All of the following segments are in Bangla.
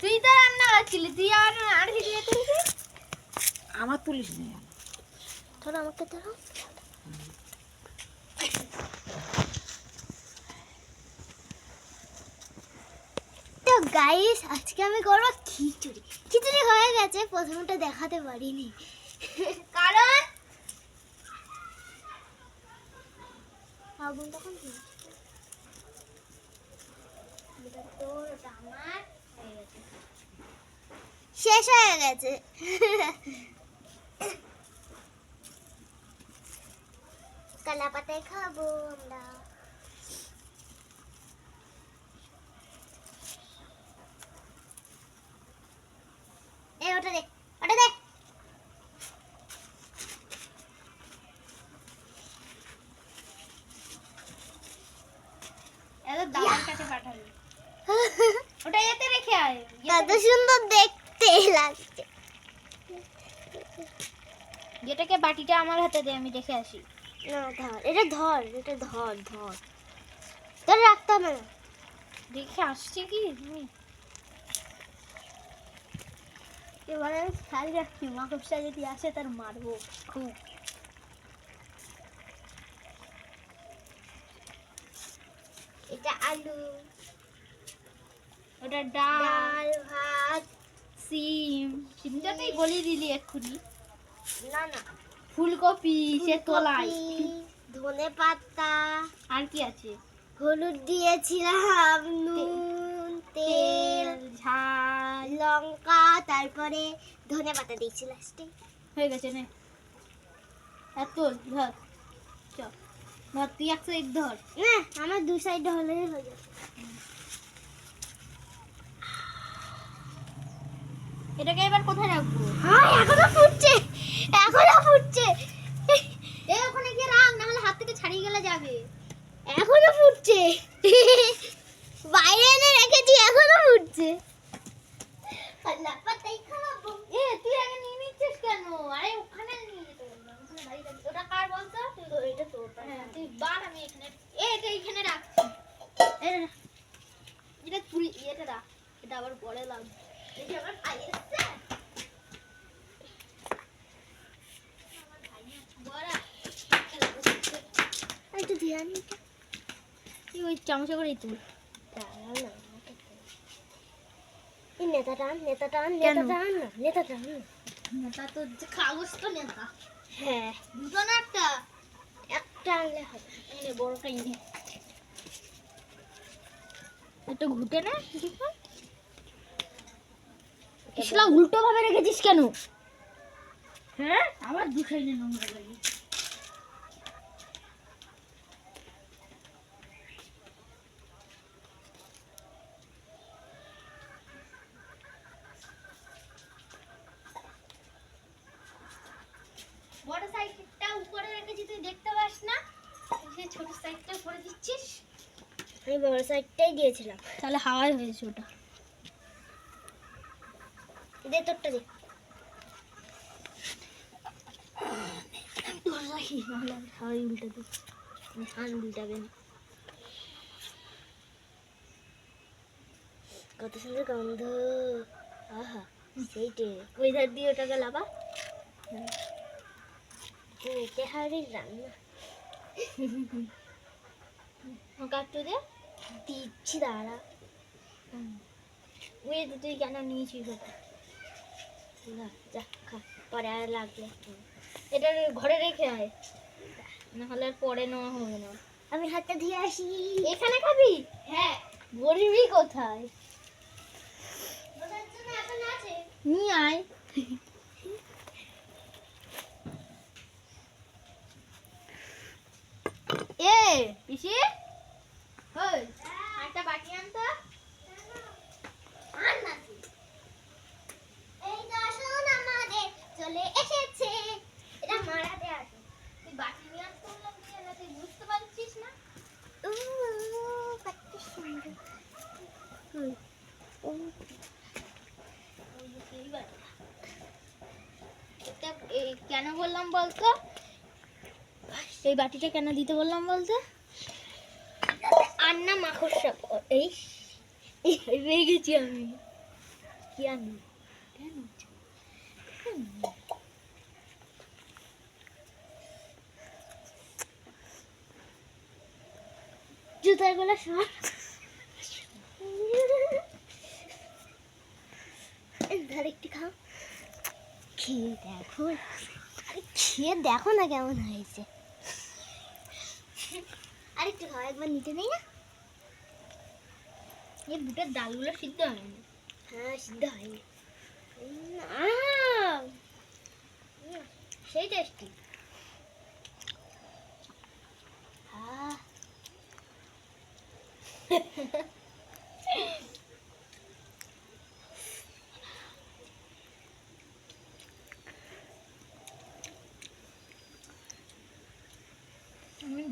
তুই তো রান্না করছিলি তুই আর আর ভিডিও তুলছিস আমার তুলিস নি। ধরো আমাকে ধরো। তো গাইস আজকে আমি করব খিচুড়ি। খিচুড়ি হয়ে গেছে প্রথমটা দেখাতে পারিনি। কারণ? আগুন তখন? তোর, আমার। শেষ হয়ে গেছে। কলা পাতায় খাব আমরা এ ওটা দে ওটা দে দাদার কাছে পাঠাবি ওটা এতে রেখে আয় কত সুন্দর দেখতে লাগছে যেটাকে বাটিটা আমার হাতে দে আমি দেখে আসি। না ধর এটা ধর এটা ধর ধর। ধর রাখতে হবে না। দেখে আসছে কি? তুমি? এবারে আমি খেয়াল রাখছি মাকড়সা যদি আসে তার মারবো খুব। এটা আলু ওটা ডাল ভাত। সিম সিমটা তুই গলি দিলি এক্ষুনি না না ফুলকপি সে তোলাই ধনে পাতা আর কি আছে হলুদ দিয়েছিলাম নুন তেল ঝাল। লঙ্কা তারপরে ধনে পাতা দিয়েছি লাস্টে হয়ে গেছে নে। আর তোল ধর। চ। ধর তুই এক সাইড ধর। না আমার দু সাইড হলেই হয়ে যাবে। এটাকে এবার কোথায় রাখব? হ্যাঁ এখনও ফুটছে এখনও ফুটছে। এ ওখানে গিয়ে রাখ না হলে হাত থেকে ছাড়িয়ে গেলে যাবে। এখনও ফুটছে। বাইরে এনে রেখেছি এখনও ফুটছে। এ তুই আগে নিয়ে নিচ্ছিস কেন? আরে ওখানে নিয়ে যেতে ওটা কার বলতো? তো এটা তোর হ্যাঁ তুই বার আমি এখানে এ এটা এখানে রাখছি এটা। তুই এটা রাখ। এটা আবার পরে লাগবে এই যে আমার ভাই এসছে বড়া তুই ওই চামচা করেই তুই দাঁড়াও না এই নেতা টান নেতা টান নেতা টান না নেতা টান। নেতা তো যে তো নেতা। হ্যাঁ। দুটো না একটা। একটা আনলে হবে। এই নে বড়টাই নে একটু ঘুটে না? ইসলা উল্টো ভাবে রেখেছিস কেন? হ্যাঁ? আবার দুখাই নে নোংরা বড় সাইডটা উপরে রেখেছি তুই দেখতে পাস না? সে ছোট সাইডটা উপরে দিচ্ছিস? আমি বড় সাইডটাই দিয়েছিলাম। তাহলে হাওয়াই হয়েছে ওটা। দে তোরটা দে। হাওয়াই উল্টে হান উল্টাবে না কত সুন্দর গন্ধ। আহা সেইটে। ওই ধার দিয়ে ওটাকে লাবা? মেটে হাড়ির রান্না কাটতে দে দিচ্ছি দাঁড়া ওই তুই কেন নিয়েছিস ওটা যা খা পরে আর লাগলে এটা ঘরে রেখে আয় না হলে আর পরে নেওয়া হবে না আমি হাতটা ধুয়ে আসি এখানে খাবি হ্যাঁ গরিবই কোথায় নিয়ে আয় এ পিসি? একটা বাটি না এই তো আসুন আমাদের চলে এসেছে। এটা মারাতে আসুন তুই বাটি নিয়ে আসতে বললাম তুই না তুই বুঝতে পারছিস না? কত সুন্দর। কেন বললাম বলতো? এই বাটিটা কেন দিতে বললাম বলতে? আন্না মাকড়সা এই পেয়ে গেছি আমি। কি নেই কেন জুতার গলা সর। একটু খাও। খেয়ে দেখো। খেয়ে দেখো না কেমন হয়েছে। আরেকটু খাও একবার নিতে নেই না? এই বুটের ডালগুলো সিদ্ধ হয়নি। হ্যাঁ সিদ্ধ হয়নি। সেই টেস্টি আহ।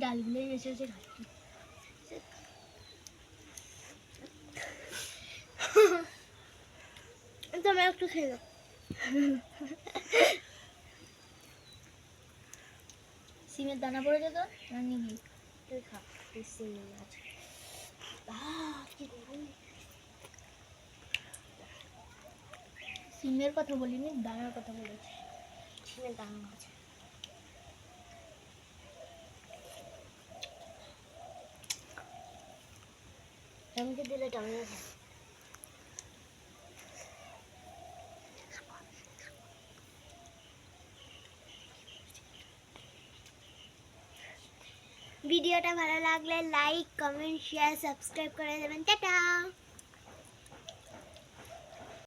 ডালগুলোই বেশি বেশি খাচ্ছি। তুমি একটু খেয়ে নাও। সিমের দানা পড়েছে তো? আমি কি তুই খা। সিমে আছে সিমের কথা বলিনি, দানার কথা বলেছি। সিমের দানা আছে। টমেটো দিলে টমেটো ভিডিওটা ভালো লাগলে লাইক কমেন্ট শেয়ার সাবস্ক্রাইব করে দেবেন। টাটা!